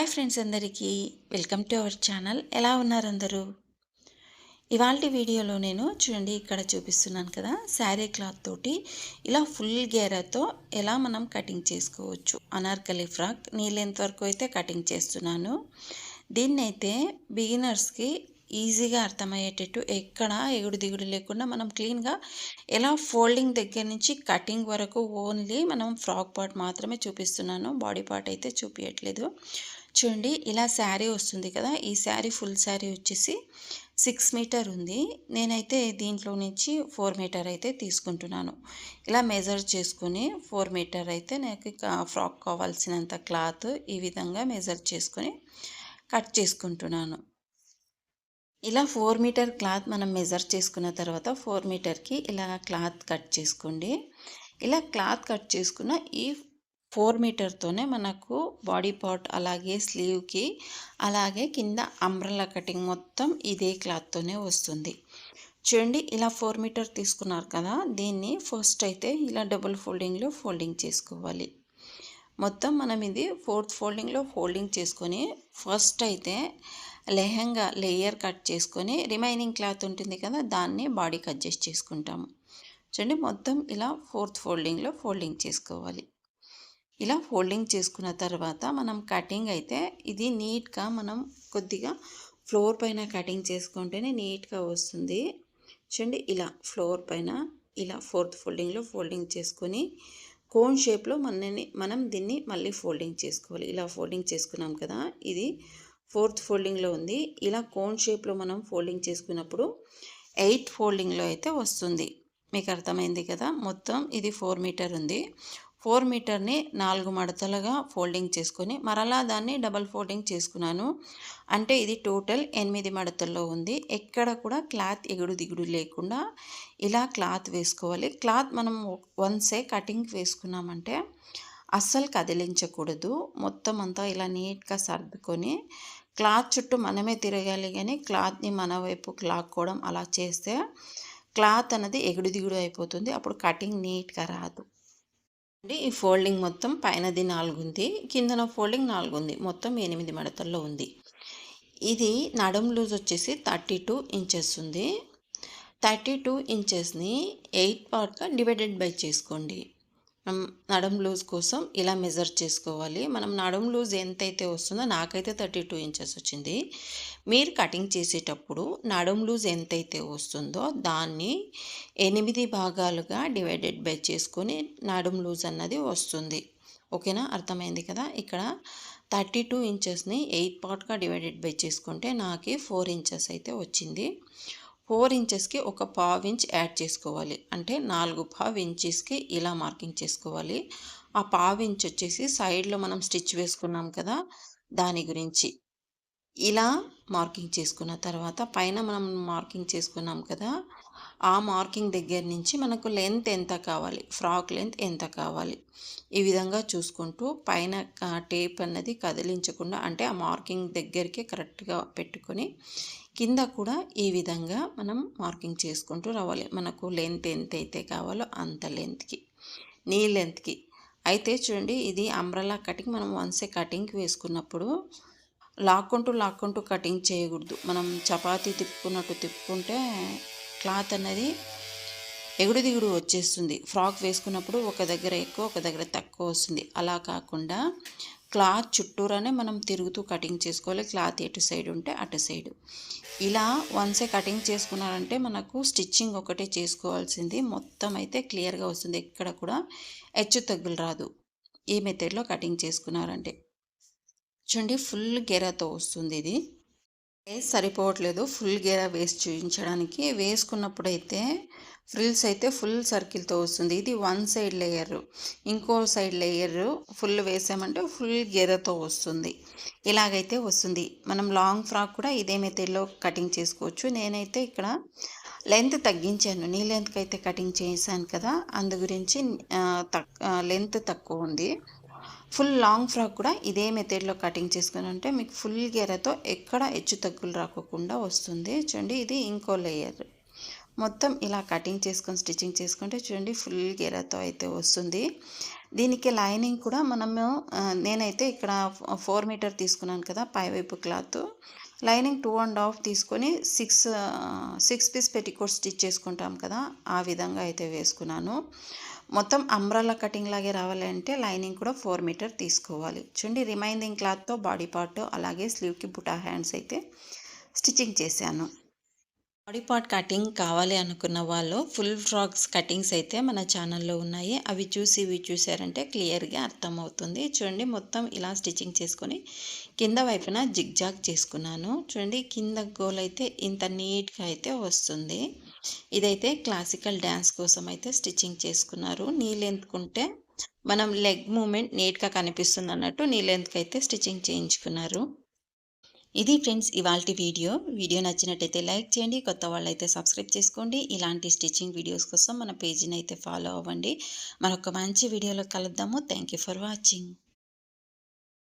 Hi friends అందరికీ. Welcome to our channel. ఎలా ఉన్నారు అందరూ? ఇవాళ వీడియోలో నేను చూడండి ఇక్కడ చూపిస్తున్నాను కదా శారీ క్లాత్ తోటి ఇలా ఫుల్ గేరాతో ఎలా మనం కటింగ్ చేసుకోవచ్చు. అనార్కలి ఫ్రాక్ నీళ్ళెంత వరకు అయితే కటింగ్ చేస్తున్నాను. దీన్ని అయితే బిగినర్స్కి ఈజీగా అర్థమయ్యేటట్టు ఎక్కడ ఎగుడు దిగుడు లేకుండా మనం క్లీన్గా ఎలా ఫోల్డింగ్ దగ్గర నుంచి కటింగ్ వరకు ఓన్లీ మనం ఫ్రాక్ పార్ట్ మాత్రమే చూపిస్తున్నాను. బాడీ పార్ట్ అయితే చూపించట్లేదు చూడండి ఇలా శారీ వస్తుంది కదా ఈ శారీ ఫుల్ శారీ వచ్చేసి సిక్స్ మీటర్ ఉంది. నేనైతే దీంట్లో నుంచి ఫోర్ మీటర్ అయితే తీసుకుంటున్నాను. ఇలా మెజర్ చేసుకుని ఫోర్ మీటర్ అయితే నాకు ఫ్రాక్ కావాల్సినంత క్లాత్ ఈ విధంగా మెజర్ చేసుకొని కట్ చేసుకుంటున్నాను. ఇలా ఫోర్ మీటర్ క్లాత్ మనం మెజర్ చేసుకున్న తర్వాత ఫోర్ మీటర్కి ఇలా క్లాత్ కట్ చేసుకోండి. ఇలా క్లాత్ కట్ చేసుకున్న ఈ ఫోర్ మీటర్తోనే మనకు బాడీ పార్ట్ అలాగే స్లీవ్కి అలాగే కింద అంబ్రల్లా కటింగ్ మొత్తం ఇదే క్లాత్తోనే వస్తుంది. చూడండి ఇలా ఫోర్ మీటర్ తీసుకున్నారు కదా దీన్ని ఫస్ట్ అయితే ఇలా డబుల్ ఫోల్డింగ్లో ఫోల్డింగ్ చేసుకోవాలి. మొత్తం మనం ఇది ఫోర్త్ ఫోల్డింగ్లో ఫోల్డింగ్ చేసుకొని ఫస్ట్ అయితే లెహంగా లేయర్ కట్ చేసుకొని రిమైనింగ్ క్లాత్ ఉంటుంది కదా దాన్ని బాడీకి అడ్జస్ట్ చేసుకుంటాము. చూడండి మొత్తం ఇలా ఫోర్త్ ఫోల్డింగ్లో ఫోల్డింగ్ చేసుకోవాలి. ఇలా ఫోల్డింగ్ చేసుకున్న తర్వాత మనం కటింగ్ అయితే ఇది నీట్గా మనం కొద్దిగా ఫ్లోర్ పైన కటింగ్ చేసుకుంటేనే నీట్గా వస్తుంది. చూడండి ఇలా ఫ్లోర్ పైన ఇలా ఫోర్త్ ఫోల్డింగ్లో ఫోల్డింగ్ చేసుకొని కోన్ షేప్లో మనని మనం దీన్ని మళ్ళీ ఫోల్డింగ్ చేసుకోవాలి. ఇలా ఫోల్డింగ్ చేసుకున్నాం కదా ఇది ఫోర్త్ ఫోల్డింగ్లో ఉంది. ఇలా కోన్ షేప్లో మనం ఫోల్డింగ్ చేసుకున్నప్పుడు ఎయిట్ ఫోల్డింగ్లో అయితే వస్తుంది. మీకు అర్థమైంది కదా మొత్తం ఇది ఫోర్ మీటర్ ఉంది. ఫోర్ మీటర్ని నాలుగు మడతలుగా ఫోల్డింగ్ చేసుకొని మరలా దాన్ని డబల్ ఫోల్డింగ్ చేసుకున్నాను. అంటే ఇది టోటల్ ఎనిమిది మడతల్లో ఉంది. ఎక్కడ కూడా క్లాత్ ఎగుడు దిగుడు లేకుండా ఇలా క్లాత్ వేసుకోవాలి. క్లాత్ మనం వన్సే కటింగ్ వేసుకున్నామంటే అస్సలు కదిలించకూడదు. మొత్తం అంతా ఇలా నీట్గా సర్దుకొని క్లాత్ చుట్టూ మనమే తిరగాలి కానీ క్లాత్ని మన వైపు లాక్కోవడం అలా చేస్తే క్లాత్ అనేది ఎగుడు దిగుడు అయిపోతుంది. అప్పుడు కటింగ్ నీట్గా రాదు. ఈ ఫోల్డింగ్ మొత్తం పైనది నాలుగు ఉంది కిందన ఫోల్డింగ్ నాలుగు ఉంది మొత్తం ఎనిమిది మడతల్లో ఉంది. ఇది నడం లూజ్ వచ్చేసి థర్టీ టూ ఇంచెస్ ఉంది. థర్టీ టూ ఇంచెస్ని ఎయిట్ పార్ట్గా డివైడెడ్ బై చేసుకోండి. నడుం లూజ్ కోసం ఇలా మెజర్ చేసుకోవాలి. మనం నడుం లూజ్ ఎంతైతే వస్తుందో నాకైతే థర్టీ టూ ఇంచెస్ వచ్చింది. మీరు కటింగ్ చేసేటప్పుడు నడుం లూజ్ ఎంతైతే వస్తుందో దాన్ని ఎనిమిది భాగాలుగా డివైడెడ్ బై చేసుకొని నడుం లూజ్ అన్నది వస్తుంది. ఓకేనా? అర్థమైంది కదా? ఇక్కడ థర్టీ టూ ఇంచెస్ని ఎయిట్ పార్ట్గా డివైడెడ్ బై చేసుకుంటే నాకు ఫోర్ ఇంచెస్ అయితే వచ్చింది. ఫోర్ ఇంచెస్కి ఒక పావు ఇంచ్ యాడ్ చేసుకోవాలి. అంటే నాలుగు పావు ఇంచెస్కి ఇలా మార్కింగ్ చేసుకోవాలి. ఆ పావు ఇంచ్ వచ్చేసి సైడ్లో మనం స్టిచ్ వేసుకున్నాం కదా దాని గురించి. ఇలా మార్కింగ్ చేసుకున్న తర్వాత పైన మనం మార్కింగ్ చేసుకున్నాం కదా ఆ మార్కింగ్ దగ్గర నుంచి మనకు లెంత్ ఎంత కావాలి ఫ్రాక్ లెంత్ ఎంత కావాలి ఈ విధంగా చూసుకుంటూ పైన టేప్ అన్నది కదిలించకుండా అంటే ఆ మార్కింగ్ దగ్గరికి కరెక్ట్గా పెట్టుకొని కింద కూడా ఈ విధంగా మనం మార్కింగ్ చేసుకుంటూ రావాలి. మనకు లెంత్ ఎంత అయితే కావాలో అంత లెంత్కి నీ లెంత్కి అయితే చూడండి ఇది అంబ్రలా కటింగ్. మనం వన్సే కటింగ్కి వేసుకున్నప్పుడు లాక్కుంటూ లాక్కుంటూ కటింగ్ చేయకూడదు. మనం చపాతీ తిప్పుకున్నట్టు తిప్పుకుంటే క్లాత్ అనేది ఎగుడు దిగుడు వచ్చేస్తుంది. ఫ్రాక్ వేసుకున్నప్పుడు ఒక దగ్గర ఎక్కువ ఒక దగ్గర తక్కువ వస్తుంది. అలా కాకుండా క్లాత్ చుట్టూరానే మనం తిరుగుతూ కటింగ్ చేసుకోవాలి. క్లాత్ ఎటు సైడ్ ఉంటే అటు సైడ్. ఇలా వన్సే కటింగ్ చేసుకున్నారంటే మనకు స్టిచ్చింగ్ ఒకటే చేసుకోవాల్సింది. మొత్తం అయితే క్లియర్గా వస్తుంది. ఎక్కడ కూడా హెచ్చు తగ్గులు రాదు. ఈ మెథడ్లో కటింగ్ చేసుకున్నారంటే. చూడండి ఫుల్ గెరతో వస్తుంది ఇది. సరిపోవట్లేదు. ఫుల్ గేరా వేసి చూపించడానికి వేసుకున్నప్పుడైతే ఫ్రిల్స్ అయితే ఫుల్ సర్కిల్తో వస్తుంది. ఇది వన్ సైడ్ లేయర్. ఇంకో సైడ్ లేయర్. ఫుల్ వేసామంటే ఫుల్ గెరతో వస్తుంది. ఇలాగైతే వస్తుంది. మనం లాంగ్ ఫ్రాక్ కూడా ఇదే మెథడ్లో కటింగ్ చేసుకోవచ్చు. నేనైతే ఇక్కడ లెంత్ తగ్గించాను. నీ లెంత్కి అయితే కటింగ్ చేశాను కదా? అందు గురించి తక్ లెంత్ తక్కువ ఉంది. ఫుల్ లాంగ్ ఫ్రాక్ కూడా ఇదే మెథడ్లో కటింగ్ చేసుకుని ఉంటే మీకు ఫుల్ గెరతో ఎక్కడ హెచ్చు తగ్గులు రాకోకుండా వస్తుంది. చూడండి ఇది ఇంకో లేయర్. మొత్తం ఇలా కటింగ్ చేసుకొని స్టిచ్చింగ్ చేసుకుంటే చూడండి ఫుల్ గేరతో అయితే వస్తుంది. దీనికి లైనింగ్ కూడా మనము నేనైతే ఇక్కడ ఫోర్ మీటర్ తీసుకున్నాను కదా పైవైపు cloth. Lining two and half తీసుకొని six six piece petticoat stitch చేసుకుంటాం కదా ఆ విధంగా అయితే వేసుకున్నాను. మొత్తం అంబ్రల్లా కటింగ్ లాగే రావాలంటే లైనింగ్ కూడా ఫోర్ మీటర్ తీసుకోవాలి. చూడండి రిమైనింగ్ క్లాత్తో బాడీ పార్ట్ అలాగే స్లీవ్కి బుటా హ్యాండ్స్ అయితే స్టిచ్చింగ్ చేశాను. బాడీ పార్ట్ కటింగ్ కావాలి అనుకున్న వాళ్ళు ఫుల్ ఫ్రాక్స్ కటింగ్స్ అయితే మన ఛానల్లో ఉన్నాయి. అవి చూసి ఇవి చూసారంటే క్లియర్గా అర్థమవుతుంది. చూడండి మొత్తం ఇలా స్టిచ్చింగ్ చేసుకొని కింద వైపున జిగ్జాగ్ చేసుకున్నాను. చూడండి కింద గోల్ అయితే ఇంత నీట్గా అయితే వస్తుంది. ఇదైతే క్లాసికల్ డ్యాన్స్ కోసం అయితే స్టిచ్చింగ్ చేసుకున్నారు. నీళ్ళు ఎందుకుంటే మనం లెగ్ మూమెంట్ నీట్గా కనిపిస్తుంది అన్నట్టు నీ అయితే స్టిచ్చింగ్ చేయించుకున్నారు. ఇది ఫ్రెండ్స్ ఇవాళ వీడియో. వీడియో నచ్చినట్టయితే లైక్ చేయండి కొత్త వాళ్ళైతే సబ్స్క్రైబ్ చేసుకోండి. ఇలాంటి స్టిచ్చింగ్ వీడియోస్ కోసం మన పేజీని అయితే ఫాలో అవ్వండి. మరొక మంచి వీడియోలో కలుద్దాము. Thank for watching.